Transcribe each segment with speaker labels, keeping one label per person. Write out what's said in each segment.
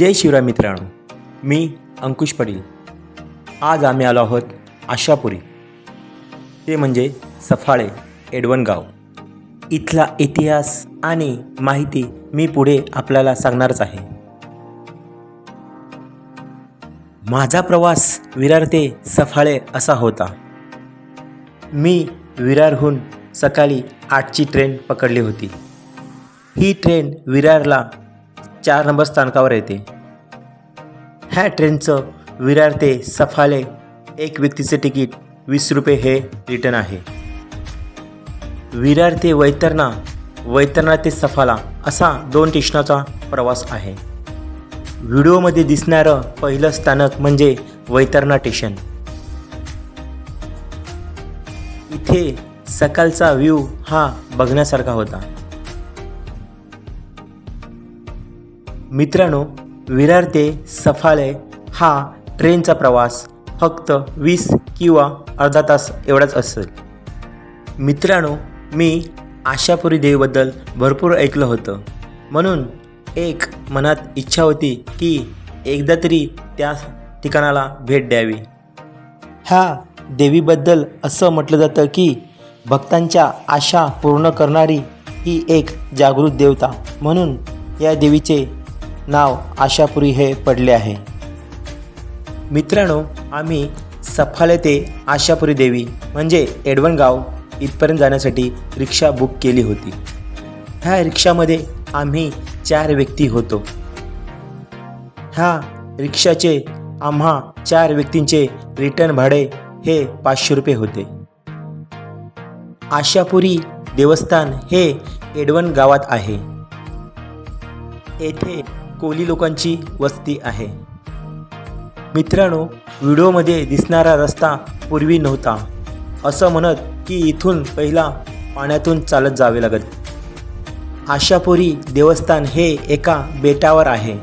Speaker 1: जय शिवराय मित्रांनो मी अंकुश पडील. आज आम्ही आलो आहोत आशापुरी. ते म्हणजे सफाळे एडवण गाव इथला इतिहास आणि माहिती मी पुढे आपल्याला सांगणारच आहे. माझा प्रवास विरार ते सफाळे असा होता. मी विरारहून सकाळी आठची ट्रेन पकडली होती. ही ट्रेन विरारला चार नंबर स्थानकावर येते. ह्या ट्रेनचं विरार ते सफाले एक व्यक्तीचे तिकीट वीस रुपये हे रिटर्न आहे. विरार ते वैतरणा वैतरणा ते सफाला असा दोन स्टेशनाचा प्रवास आहे. व्हिडिओमध्ये दिसणारं पहिलं स्थानक म्हणजे वैतरणा स्टेशन. इथे सकाळचा व्ह्यू हा बघण्यासारखा होता. मित्रांनो विरार ते सफाळे हा ट्रेनचा प्रवास फक्त वीस किंवा अर्धा तास एवढाच असेल. मित्रांनो मी आशापुरी देवीबद्दल भरपूर ऐकलं होतं. म्हणून एक मनात इच्छा होती की एकदा तरी त्या ठिकाणाला भेट द्यावी. ह्या देवीबद्दल असं म्हटलं जातं की भक्तांच्या आशा पूर्ण करणारी ही एक जागृत देवता. म्हणून या देवीचे नाव आशापुरी हे पडले आहे. मित्रांनो आम्ही सफाले ते आशापुरी देवी म्हणजे एडवण गाव इथपर्यंत जाण्यासाठी रिक्षा बुक केली होती. ह्या रिक्षामध्ये आम्ही चार व्यक्ती होतो. ह्या रिक्षाचे आम्हा चार व्यक्तींचे रिटर्न भाडे हे पाचशे रुपये होते. आशापुरी देवस्थान हे एडवण गावात आहे. येथे कोली लोकांची वस्ती आहे. मित्रांनो व्हिडिओमध्ये दिसणारा रस्ता पूर्वी नव्हता. असं म्हणत की इथून पहिला पाण्यातून चालत जावे लागत. आशापुरी देवस्थान हे एका बेटावर आहे.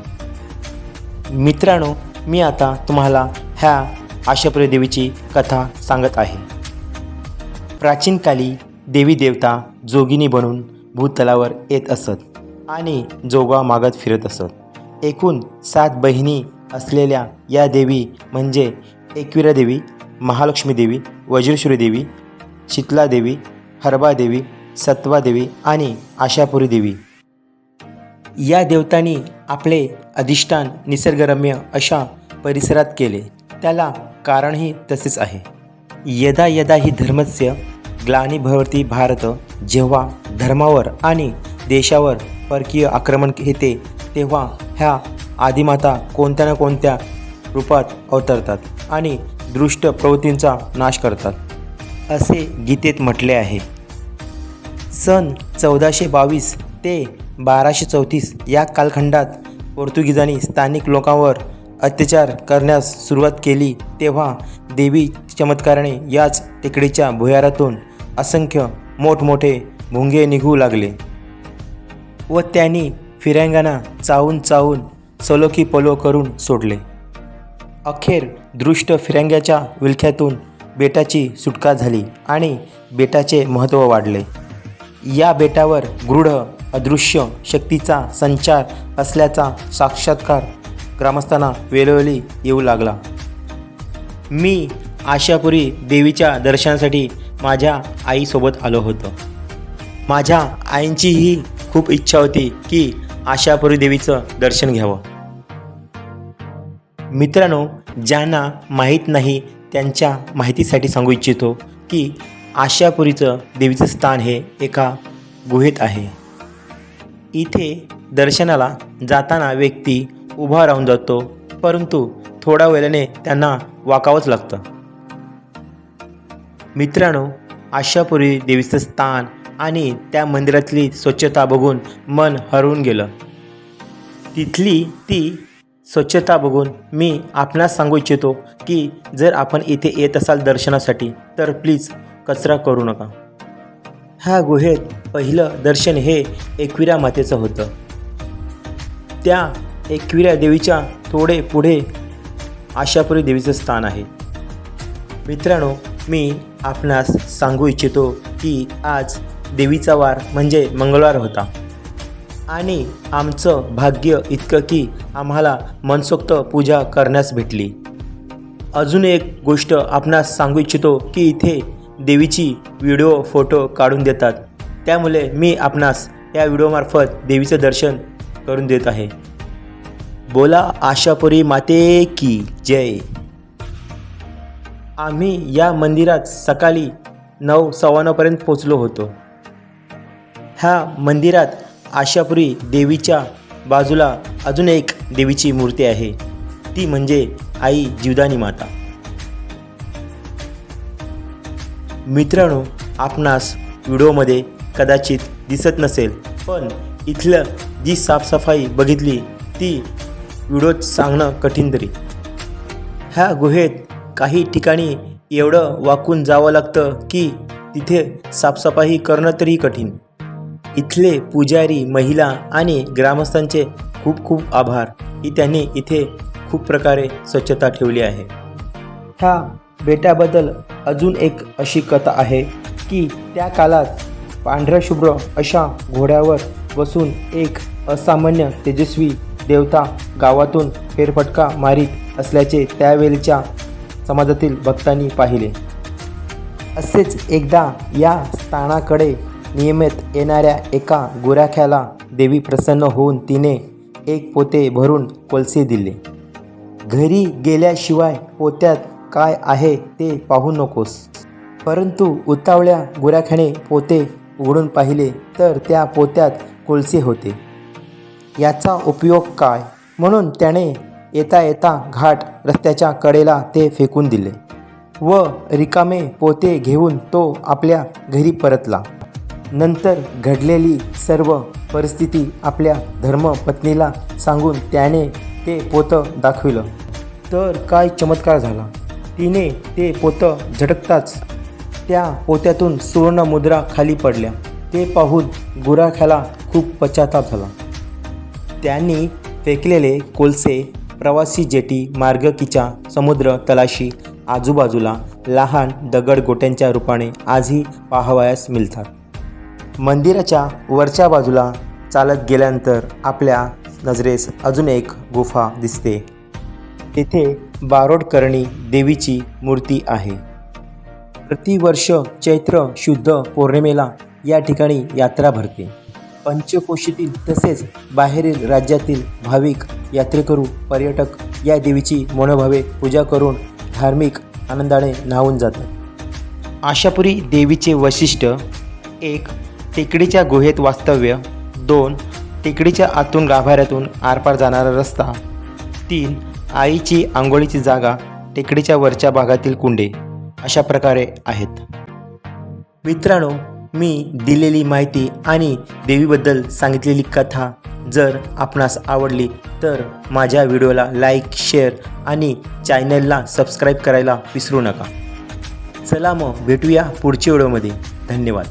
Speaker 1: मित्रांनो मी आता तुम्हाला ह्या आशापुरी देवीची कथा सांगत आहे. प्राचीन काली देवी देवता जोगिनी बनून भूतलावर येत असत आणि जोगा मागत फिरत असत. एकूण सात बहिणी असलेल्या या देवी म्हणजे एकविरा देवी महालक्ष्मी देवी वज्रेश्वरी देवी शीतला देवी हरबा देवी सत्वा देवी आणि आशापुरी देवी. या देवतांनी आपले अधिष्ठान निसर्गरम्य अशा परिसरात केले. त्याला कारणही तसेच आहे. यदा यदा ही धर्मस्य ग्लानीभवती भारत जेव्हा धर्मावर आणि देशावर परकीय आक्रमण येते तेव्हा ह्या आदिमाता कोणत्या ना कोणत्या रूपात अवतरतात आणि दृष्ट प्रवृत्तींचा नाश करतात. असे गीतेत म्हटले आहे. सन चौदाशे बावीस ते बाराशे चौतीस या कालखंडात पोर्तुगीजांनी स्थानिक लोकांवर अत्याचार करण्यास सुरुवात केली तेव्हा देवी चमत्काराने याच टेकडीच्या भुयारातून असंख्य मोठमोठे भुंगे निघू लागले व त्यांनी फिरंगांना चावून चावून सलोखी पलो करून सोडले. अखेर दृष्ट फिरंग्याच्या विलख्यातून बेटाची सुटका झाली आणि बेटाचे महत्त्व वाढले. या बेटावर गृढ अदृश्य शक्तीचा संचार असल्याचा साक्षात्कार ग्रामस्थांना वेळोवेळी येऊ लागला. मी आशापुरी देवीच्या दर्शनासाठी माझ्या आईसोबत आलो होतो. माझ्या आईंचीही खूप इच्छा होती की आशापुरी देवीचं दर्शन घ्यावं. मित्रांनो ज्यांना माहीत नाही त्यांच्या माहितीसाठी सांगू इच्छितो की आशापुरीचं देवीचं स्थान हे एका गुहेत आहे. इथे दर्शनाला जाताना व्यक्ती उभा राहून जातो परंतु थोड्या वेळाने त्यांना वाकावंच लागतं. मित्रांनो आशापुरी देवीचं स्थान आणि त्या मंदिरातली स्वच्छता बघून मन हरवून गेलं. तिथली ती स्वच्छता बघून मी आपणास सांगू इच्छितो की जर आपण इथे येत असाल दर्शनासाठी तर प्लीज कचरा करू नका. ह्या गुहेत पहिलं दर्शन हे एकविरा मातेचं होतं. त्या एकविरा देवीच्या थोडे पुढे आशापुरी देवीचं स्थान आहे. मित्रांनो मी आपणास सांगू इच्छितो की आज देवीचा वार म्हणजे मंगळवार होता. आणि आमचं भाग्य इतकं की आम्हाला मनसोक्त पूजा करण्यास भेटली. अजून एक गोष्ट आपणास सांगू इच्छितो की इथे देवीची व्हिडिओ फोटो काढून देतात. त्यामुळे मी आपणास या व्हिडिओमार्फत देवीचं दर्शन करून देत आहे. बोला आशापुरी माते की जय. आम्ही या मंदिरात सकाळी नऊ सव्वा नऊपर्यंत पोचलो होतो. ह्या मंदिरात आशापुरी देवीच्या बाजूला अजून एक देवीची मूर्ती आहे. ती म्हणजे आई जीवदानी माता. मित्रांनो आपणास व्हिडिओमध्ये कदाचित दिसत नसेल पण इथलं जी साफसफाई बघितली ती व्हिडिओत सांगणं कठीण तरी. ह्या गुहेत काही ठिकाणी एवढं वाकून जावं लागतं की तिथे साफसफाई करणं तरी कठीण. इथले पुजारी महिला आणि ग्रामस्थांचे खूप खूप आभार. की त्यांनी इथे खूप प्रकारे स्वच्छता ठेवली आहे. ह्या बेटाबद्दल अजून एक अशी कथा आहे की त्या काळात पांढऱ्या शुभ्र अशा घोड्यावर बसून एक असामान्य तेजस्वी देवता गावातून फेरफटका मारीत असल्याचे त्यावेळच्या समाजातील भक्तांनी पाहिले. असेच एकदा या स्थानाकडे नियमित येणाऱ्या एका गुराख्याला देवी प्रसन्न होऊन तिने एक पोते भरून कोलसे दिले. घरी गेल्याशिवाय पोत्यात काय आहे ते पाहू नकोस. परंतु उतावळ्या गुराख्याने पोते उघडून पाहिले तर त्या पोत्यात कोळसे होते. याचा उपयोग काय? म्हणून त्याने येता येता घाट रस्त्याच्या कडेला ते फेकून दिले व रिकामे पोते घेऊन तो आपल्या घरी परतला. नंतर घडलेली सर्व परिस्थिती आपल्या धर्मपत्नीला सांगून त्याने ते पोतं दाखविलं. तर काय चमत्कार झाला? तिने ते पोतं झटकताच त्या पोत्यातून सुवर्ण मुद्रा खाली पडल्या. ते पाहून गुराख्याला खूप पश्चाताप झाला. त्यांनी फेकलेले कोलसे प्रवासी जेटी मार्गकीच्या समुद्र तलाशी आजूबाजूला लहान दगड गोट्यांच्या रूपाने आजही पाहावयास मिळतात. मंदिराच्या वरच्या बाजूला चालत गेल्यानंतर आपल्या नजरेस अजून एक गुफा दिसते. तेथे बारोडकर्णी देवीची मूर्ती आहे. प्रतिवर्ष चैत्र शुद्ध पौर्णिमेला या ठिकाणी यात्रा भरते. पंचकोशीतील तसेच बाहेरील राज्यातील भाविक यात्रेकरू पर्यटक या देवीची मनोभावे पूजा करून धार्मिक आनंदाने न्हावून जातात. आशापुरी देवीचे वैशिष्ट्य एक टेकडीच्या गुहेत वास्तव्य. दोन टेकडीच्या आतून गाभाऱ्यातून आरपार जाणारा रस्ता. तीन आईची आंघोळीची जागा टेकडीच्या वरच्या भागातील कुंडे. अशा प्रकारे आहेत. मित्रांनो मी दिलेली माहिती आणि देवीबद्दल सांगितलेली कथा जर आपणास आवडली तर माझ्या व्हिडिओला लाईक शेअर आणि चॅनलला सबस्क्राईब करायला विसरू नका. चला मग भेटूया पुढच्या व्हिडिओमध्ये. धन्यवाद.